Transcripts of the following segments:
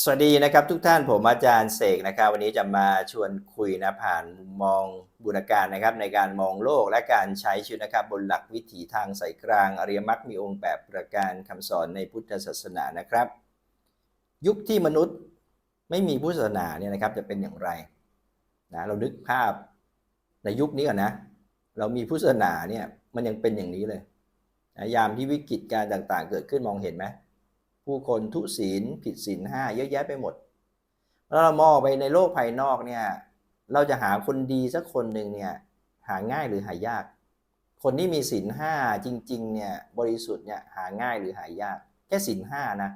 สวัสดีนะครับทุกท่านผมอาจารย์เสกนะครับ วันนี้จะมาชวนคุยนะผ่านมุมมองบุญการนะครับ ในการมองโลกและการใช้ชีวิตนะครับ บนหลักวิถีทางสายกลาง อริยมรรคมีองค์แปดประการคำสอนในพุทธศาสนานะครับ ยุคที่มนุษย์ไม่มีพุทธศาสนาเนี่ยนะครับจะเป็นอย่างไรนะเรานึกภาพในยุคนี้ก่อนนะ เรามีพุทธศาสนาเนี่ยมันยังเป็นอย่างนี้เลยนะยามที่วิกฤตการต่างๆ เกิดขึ้นมองเห็นไหม ผู้คนทุศีลผิดศีลห้าเยอะแยะไปหมดแล้วเรามองไปในโลกภายนอกเนี่ย เราจะหาคนดีสักคนหนึ่งเนี่ย หาง่ายหรือหายาก คนที่มีศีลห้าจริง ๆ เนี่ยบริสุทธิ์เนี่ยหาง่ายหรือหายาก แค่ศีลห้านะ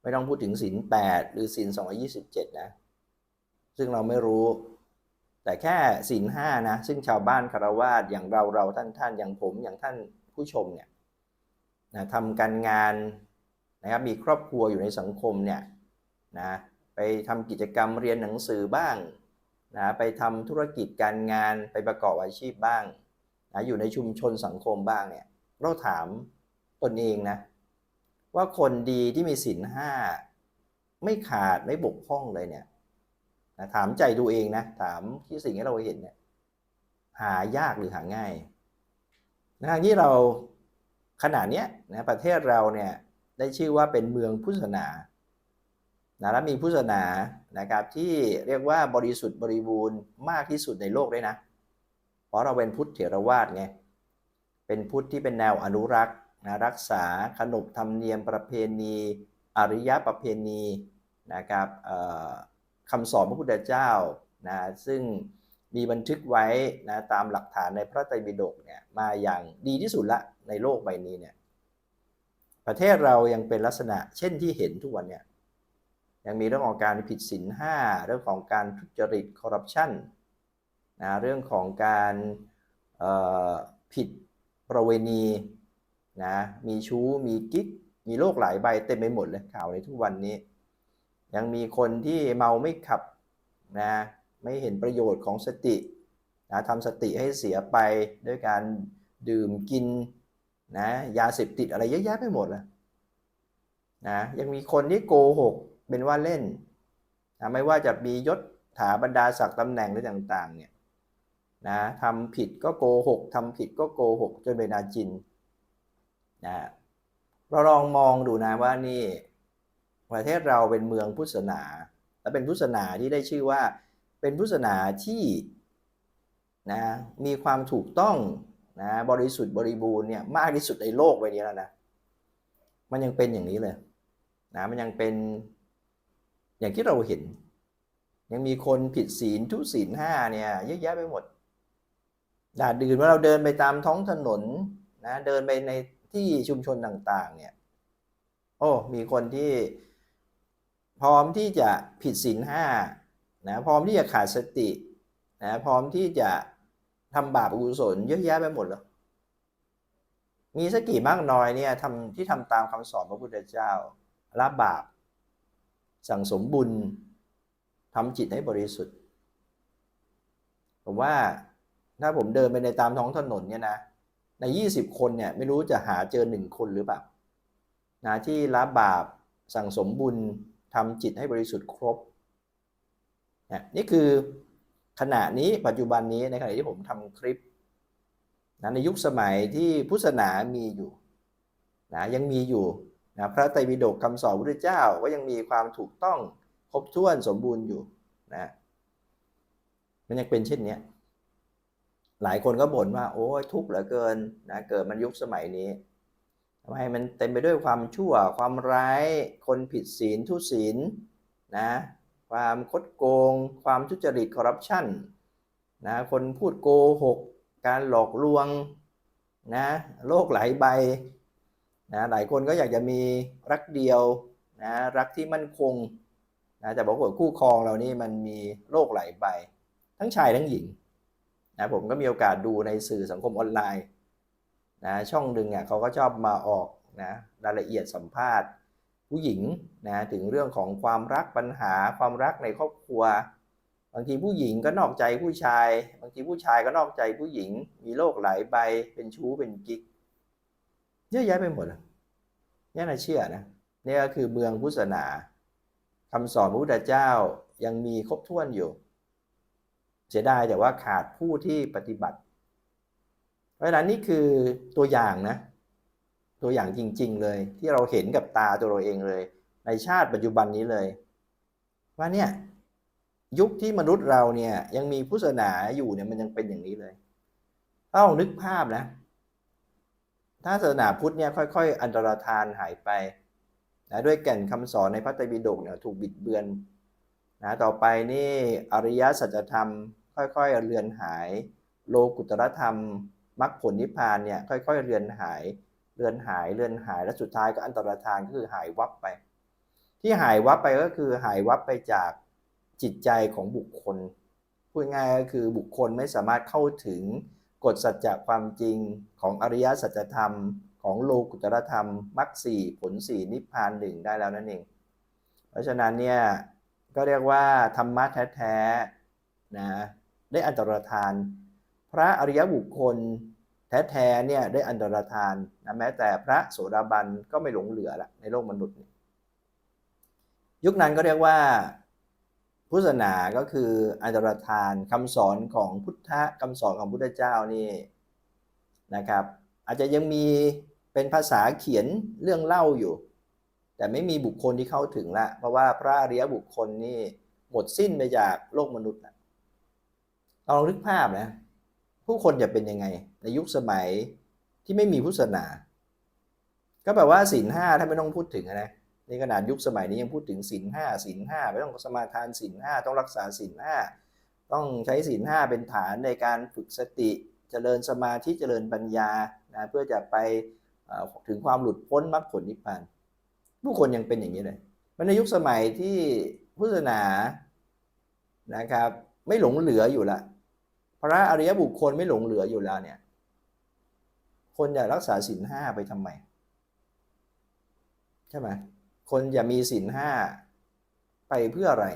ไม่ต้องพูดถึงศีลแปดหรือศีลสองยี่สิบเจ็ดนะ ซึ่งเราไม่รู้ แต่แค่ศีลห้านะ ซึ่งชาวบ้านคารวาสอย่างเราเราท่านท่านอย่างผมอย่างท่านผู้ชมเนี่ยนะทำการงาน นะครับมีครอบครัวอยู่ในสังคมเนี่ยนะไปทำกิจกรรมเรียนหนังสือบ้างนะไปทำธุรกิจการงานไปประกอบอาชีพบ้างนะอยู่ในชุมชนสังคมบ้างเนี่ยเราถามตนเองนะว่าคนดีที่มีศีลห้าไม่ขาดไม่บกพร่องเลยเนี่ยนะถามใจดูเองนะถามที่สิ่งที่เราเห็นเนี่ยหายากหรือหาง่ายนะที่เราขนาดเนี้ยนะประเทศเราเนี่ย ได้ชื่อว่าเป็นเมืองพุทธศาสนานะและมีพุทธศาสนานะครับที่เรียกว่าบริสุทธิ์บริบูรณ์มากที่สุดในโลกด้วยนะ เพราะเราเป็นพุทธเถรวาทไง เป็นพุทธที่เป็นแนวอนุรักษ์นะรักษาขนบธรรมเนียมประเพณีอริยประเพณีนะครับคำสอนพระพุทธเจ้านะซึ่งมีบันทึกไว้นะตามหลักฐานในพระไตรปิฎกเนี่ยมาอย่างดีที่สุดละในโลกใบนี้เนี่ย ประเทศเรายังเป็นลักษณะเช่นที่เห็นทุกวันเนี่ยยังมีเรื่องของการผิดศีลห้าเรื่องของการทุจริตคอร์รัปชันนะเรื่องของการผิดประเวณีนะมีชู้มีกิ๊กมีโรคหลายใบเต็มไปหมดเลยข่าวในทุกวันนี้ ยังมีคนที่เมาไม่ขับนะไม่เห็นประโยชน์ของสตินะทำสติให้เสียไปด้วยการดื่มกิน นะยาเสพติดอะไรเยอะแยะไปหมดเลยนะยังมีคนที่โกหกเป็นว่าเล่นนะไม่ว่าจะมียศถาบรรดาศักดิ์ตำแหน่งหรือต่างๆเนี่ยนะทำผิดก็โกหกทำผิดก็โกหกจนเป็นอาจินนะเราลองมองดูนะว่านี่ประเทศเราเป็นเมืองพุทธศาสนา และเป็นพุทธศาสนาที่ได้ชื่อว่าเป็นพุทธศาสนาที่นะมีความถูกต้อง นะบริสุทธิ์บริบูรณ์เนี่ยมากที่สุดในโลกใบนี้แล้วนะมันยังเป็นอย่างนี้เลยนะมันยังเป็นอย่างที่เราเห็น ยังมีคนผิดศีลทุศีลห้าเนี่ยเยอะแยะไปหมดด่าดื่นว่าเราเดินไปตามท้องถนนนะเดินไปในที่ชุมชนต่าง ๆ เนี่ย โอ้มีคนที่พร้อมที่จะผิดศีลห้านะพร้อมที่จะขาดสตินะพร้อมที่จะ ทำบาปอกุศลเยอะแยะไปหมดเลยมีสักกี่มากน้อยเนี่ยทำที่ทำตามคำสอนพระพุทธเจ้าละบาป สั่งสมบุญทำจิตให้บริสุทธิ์ ผมว่าถ้าผมเดินไปในตามท้องถนนเนี่ยนะ ใน 20 คนเนี่ยไม่รู้จะหาเจอหนึ่งคนหรือเปล่านะที่ละบาปสั่งสมบุญทำจิตให้บริสุทธิ์ครบนะนี่คือ ขณะนี้ปัจจุบันนี้ในขณะที่ผมทำคลิปนะในยุคสมัยที่พุทธศาสนามีอยู่นะยังมีอยู่นะพระไตรปิฎกคำสอนพระพุทธเจ้าก็ยังมีความถูกต้องครบถ้วนสมบูรณ์อยู่นะมันยังเป็นเช่นนี้หลายคนก็บ่นว่าโอ้ยทุกข์เหลือเกินนะเกิดมันยุคสมัยนี้ทำให้มันเต็มไปด้วยความชั่วความร้าย คนผิดศีลทุศีลนะ ความคดโกง ความทุจริตคอร์รัปชันนะคนพูดโกหก การหลอกลวงนะโลกหลายใบนะหลายคนก็อยากจะมีรักเดียวนะรักที่มั่นคงนะแต่บอกว่าคู่ครองเรานี่มันมีโลกหลายใบ ทั้งชายทั้งหญิงนะผมก็มีโอกาสดูในสื่อสังคมออนไลน์นะช่องหนึ่งอะเขาก็ชอบมาออกนะรายละเอียดสัมภาษณ์ ผู้หญิงนะถึงเรื่องของความรักปัญหาความรักในครอบครัว บางทีผู้หญิงก็นอกใจผู้ชาย บางทีผู้ชายก็นอกใจผู้หญิง มีโรคหลายใบเป็นชู้เป็นกิ๊กเยอะแยะไปหมดนี่น่าเชื่อนะนี่ก็คือเมืองพุทธศาสนาคำสอนพระพุทธเจ้ายังมีครบถ้วนอยู่เสียดายแต่ว่าขาดผู้ที่ปฏิบัติ เพราะฉะนั้นนี่คือตัวอย่างนะ ตัวอย่างจริง ๆ เลย ที่เราเห็นกับตาตัวเราเองเลย ในชาติปัจจุบันนี้เลย ว่าเนี่ยยุคที่มนุษย์เราเนี่ยยังมีพุทธศาสนาอยู่เนี่ยมันยังเป็นอย่างนี้เลยถ้าลองนึกภาพนะ ถ้าศาสนาพุทธเนี่ยค่อย ๆ อันตรธานหายไปนะด้วยแก่นคำสอนในพระไตรปิฎกเนี่ยถูกบิดเบือนนะต่อไปนี่อริยสัจธรรม ค่อยๆเลือนหาย โลกุตรธรรมมรรคผลนิพพานเนี่ยค่อยๆเลือนหาย เลือนหายเลือนหายและสุดท้ายก็อันตรธานก็คือหายวับไป ที่หายวับไปก็คือหายวับไปจากจิตใจของบุคคลพูดง่ายก็คือบุคคลไม่สามารถเข้าถึงกฎสัจจะความจริงของอริยสัจธรรม ของโลกุตรธรรมมรรคสี่ผลสี่นิพพานหนึ่งได้แล้วนั่นเอง เพราะฉะนั้นเนี่ยก็เรียกว่าธรรมะแท้ๆนะได้อันตรธาน พระอริยบุคคล แท้ๆเนี่ยได้อันตรธานนะแม้แต่พระโสดาบันก็ไม่หลงเหลือละในโลกมนุษย์ ยุคนั้นก็เรียกว่าพุทธศาสนาก็คืออันตรธานคำสอนของพุทธะคำสอนของพุทธเจ้านี่นะครับ อาจจะยังมีเป็นภาษาเขียนเรื่องเล่าอยู่ แต่ไม่มีบุคคลที่เข้าถึงละ เพราะว่าพระอริยบุคคลนี่หมดสิ้นไปจากโลกมนุษย์นะลองนึกภาพนะ ผู้คนจะเป็นยังไง ในยุคสมัยที่ไม่มีพุทธศาสนา ก็แปลว่าศีลห้าถ้าไม่ต้องพูดถึงนะในขนาดยุคสมัยนี้ยังพูดถึงศีลห้าศีลห้าไม่ต้องสมาทานศีลห้าต้องรักษาศีลห้าต้องใช้ศีลห้าเป็นฐานในการฝึกสติเจริญสมาธิเจริญปัญญานะเพื่อจะไปถึงความหลุดพ้นมรรคผลนิพพาน ผู้คนยังเป็นอย่างนี้เลยมันในยุคสมัยที่พุทธศาสนานะครับ ไม่หลงเหลืออยู่ละ พระอริยบุคคลไม่หลงเหลืออยู่แล้วเนี่ย คนจะรักษาศีลห้าไปทำไมใช่ไหมคนอย่ามีศีลห้าไปเพื่ออะไร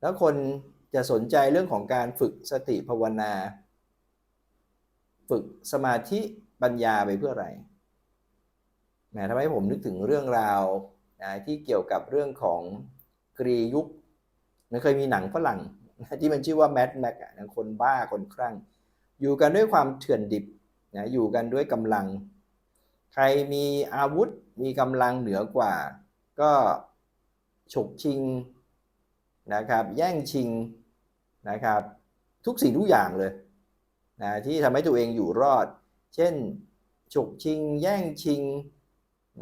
แล้วคนจะสนใจเรื่องของการฝึกสติภาวนา ฝึกสมาธิปัญญาไปเพื่ออะไรแหมทำให้ผมนึกถึงเรื่องราวนะที่เกี่ยวกับเรื่องของกรียุคมันเคยมีหนังฝรั่ง ที่มันชื่อว่าแมดแม็กคนบ้าคนคลั่ง อยู่กันด้วยความเถื่อนดิบนะอยู่กันด้วยกำลัง ใครมีอาวุธมีกำลังเหนือกว่า ก็ฉกชิงนะครับแย่งชิงนะครับ ทุกสิ่งทุกอย่างเลยนะที่ทำให้ตัวเองอยู่รอด เช่นฉกชิง แย่งชิง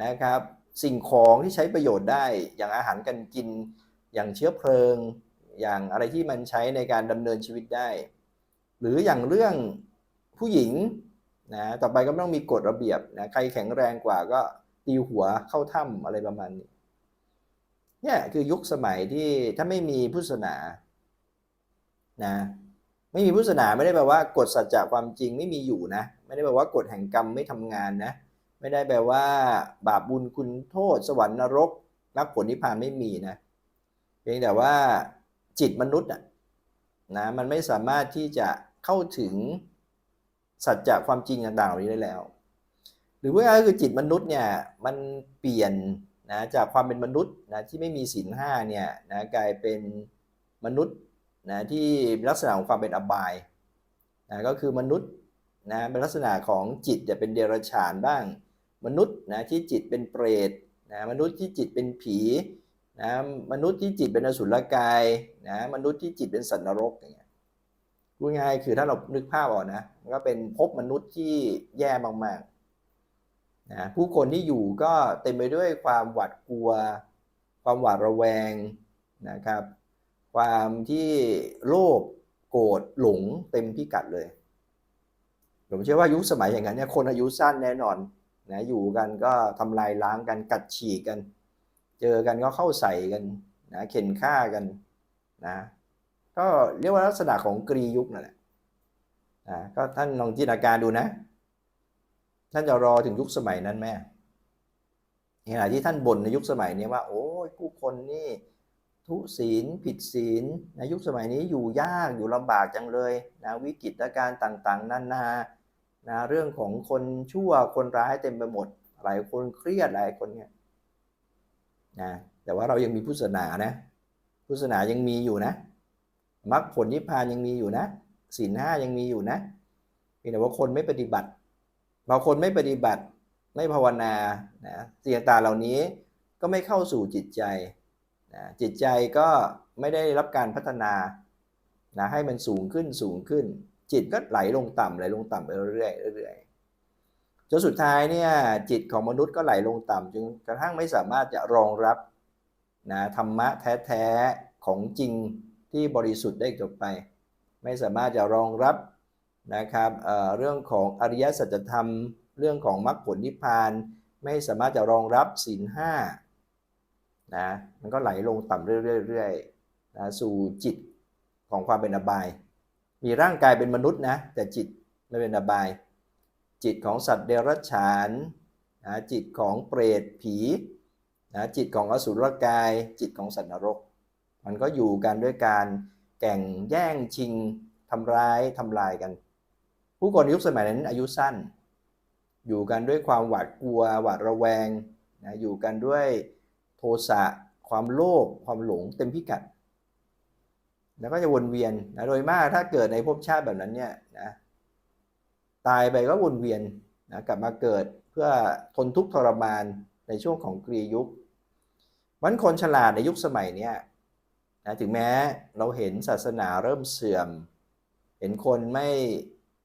นะครับ สิ่งของที่ใช้ประโยชน์ได้อย่างอาหารการกินอย่างเชื้อเพลิง อย่างอะไรที่มันใช้ในการดำเนินชีวิตได้ หรืออย่างเรื่องผู้หญิงนะต่อไปก็ต้องมีกฎระเบียบนะใครแข็งแรงกว่าก็ตีหัวเข้าถ้ำอะไรประมาณนี้เนี่ยคือยุคสมัยที่ถ้าไม่มีพุทธศาสนานะไม่มีพุทธศาสนาไม่ได้แปลว่ากฎสัจจะความจริงไม่มีอยู่นะ ไม่ได้แปลว่ากฎแห่งกรรมไม่ทำงานนะ ไม่ได้แปลว่า บาปบุญคุณโทษ สวรรค์นรกมรรคผลนิพพานไม่มีนะ เพียงแต่ว่า จิตมนุษย์อะนะมันไม่สามารถที่จะเข้าถึงสัจจะความจริงต่างๆเหล่านี้ได้แล้ว หรือว่าก็คือจิตมนุษย์เนี่ยมันเปลี่ยนนะจากความเป็นมนุษย์นะที่ไม่มีศีลห้าเนี่ยนะกลายเป็นมนุษย์นะที่ลักษณะของความเป็นอบายนะก็คือมนุษย์นะเป็นลักษณะของจิตจะเป็นเดรัจฉานบ้าง มนุษย์นะที่จิตเป็นเปรตนะมนุษย์ที่จิตเป็นผี นะมนุษย์ที่จิตเป็นอสุรกายนะมนุษย์ที่จิตเป็นสัตว์นรกอย่างเงี้ยพูดง่ายคือถ้าเรานึกภาพออกนะก็เป็นภพมนุษย์ที่แย่มากๆนะผู้คนที่อยู่ก็เต็มไปด้วยความหวาดกลัว ความหวาดระแวงนะครับ ความที่โลภโกรธหลงเต็มพิกัดเลยผมเชื่อว่ายุคสมัยอย่างนั้นเนี่ยคนอายุสั้นแน่นอนนะอยู่กันก็ทำลายล้างกันกัดฉีกกัน เจอกันก็เข้าใส่กันนะเข็นฆ่ากันนะก็เรียกว่าลักษณะของกรียุคนั่นแหละอ่าก็ท่านลองจินตนาการดูนะ ท่านจะรอถึงยุคสมัยนั้นไหมขณะที่ท่านบ่นในยุคสมัยนี้ว่า โอ้ยผู้คนนี่ ทุศีลผิดศีลในยุคสมัยนี้อยู่ยากอยู่ลำบากจังเลยนะวิกฤตการณ์ต่างๆ นานานะเรื่องของคนชั่วคนร้ายเต็มไปหมด หลายคนเครียดหลายคนเนี่ย นะแต่ว่าเรายังมีพุทธศาสนานะพุทธศาสนายังมีอยู่นะมรรคผลนิพพานยังมีอยู่นะศีลห้ายังมีอยู่นะเพียงแต่ว่าคนไม่ปฏิบัติบางคนไม่ปฏิบัติไม่ภาวนานะสิ่งต่างเหล่านี้ก็ไม่เข้าสู่จิตใจนะจิตใจก็ไม่ได้รับการพัฒนานะให้มันสูงขึ้นสูงขึ้น จิตก็ไหลลงต่ำไหลลงต่ำไปเรื่อยๆเรื่อยๆ จนสุดท้ายเนี่ยจิตของมนุษย์ก็ไหลลงต่ำจนกระทั่งไม่สามารถจะรองรับนะธรรมะแท้ๆของจริงที่บริสุทธิ์ได้อีกต่อไป ไม่สามารถจะรองรับนะครับเเรื่องของอริยสัจธรรม เรื่องของมรรคผลนิพพาน ไม่สามารถจะรองรับศีลห้านะมันก็ไหลลงต่ำเรื่อยๆๆนะสู่จิตของความเป็นอบาย มีร่างกายเป็นมนุษย์นะแต่จิตไม่เป็นอบาย จิตของสัตว์เดรัจฉานนะจิตของเปรตผีนะจิตของอสุรกาย จิตของสัตว์นรก มันก็อยู่กันด้วยการแก่งแย่งชิงทำร้ายทำลายกัน ผู้คนในยุคสมัยนั้นอายุสั้น อยู่กันด้วยความหวาดกลัวหวาดระแวงนะอยู่กันด้วยโทสะความโลภความหลงเต็มพิกัด แล้วก็จะวนเวียนนะโดยมากถ้าเกิดในภพชาติแบบนั้นเนี่ยนะ ตายไปก็วนเวียนนะกลับมาเกิดเพื่อทนทุกข์ทรมานในช่วงของกรียุควันคนฉลาดในยุคสมัยเนี้ยนะถึงแม้เราเห็นศาสนาเริ่มเสื่อม เห็นคนไม่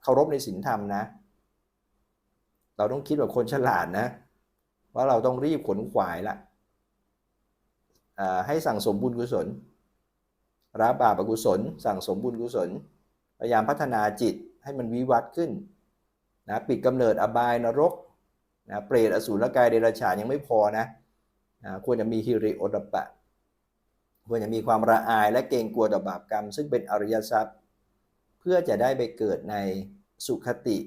เคารพในศีลธรรมนะ เราต้องคิดแบบคนฉลาดนะ ว่าเราต้องรีบขนขวายละให้สั่งสมบุญกุศลรับบาปอกุศล สั่งสมบุญกุศล พยายามพัฒนาจิตให้มันวิวัฒน์ขึ้น นะปิดกำเนิดอบายนรกนะเปรตอสูรกายเดรัจฉานยังไม่พอนะนะควรจะมีฮิริโอตปะ ควรจะมีความระอายและเกรงกลัวต่อบาปกรรม ซึ่งเป็นอริยทรัพย์ เพื่อจะได้ไปเกิดในสุขติ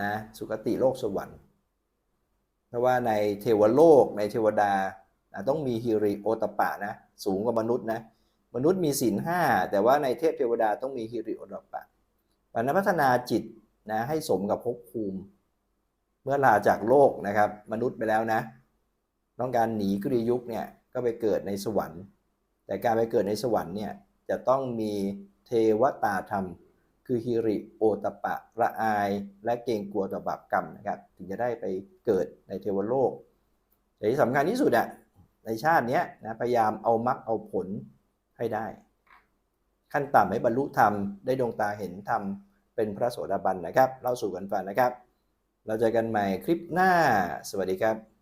นะสุขติโลกสวรรค์ เพราะว่าในเทวโลกในเทวดานะต้องมีฮิริโอตปะนะสูงกว่ามนุษย์นะมนุษย์มีศีลห้าแต่ว่าในเทพเทวดาต้องมีฮิริโอตปปะปัญพัฒนาจิต นะให้สมกับภพภูมิ เมื่อลาจากโลกนะครับ มนุษย์ไปแล้วนะต้องการหนีกรียุคเนี่ยก็ไปเกิดในสวรรค์ แต่การไปเกิดในสวรรค์เนี่ยจะต้องมีเทวตาธรรม คือฮิริโอตปะละอาย และเกรงกลัวต่อบาปกรรมนะครับถึงจะได้ไปเกิดในเทวโลกแต่ที่สำคัญที่สุดอะในชาตินี้นะพยายามเอามรรคเอาผลให้ได้ ขั้นต่ำให้บรรลุธรรมได้ดวงตาเห็นธรรม เป็นพระโสดาบันนะครับ เล่าสู่กันฟังนะครับ เราเจอกันใหม่คลิปหน้า สวัสดีครับ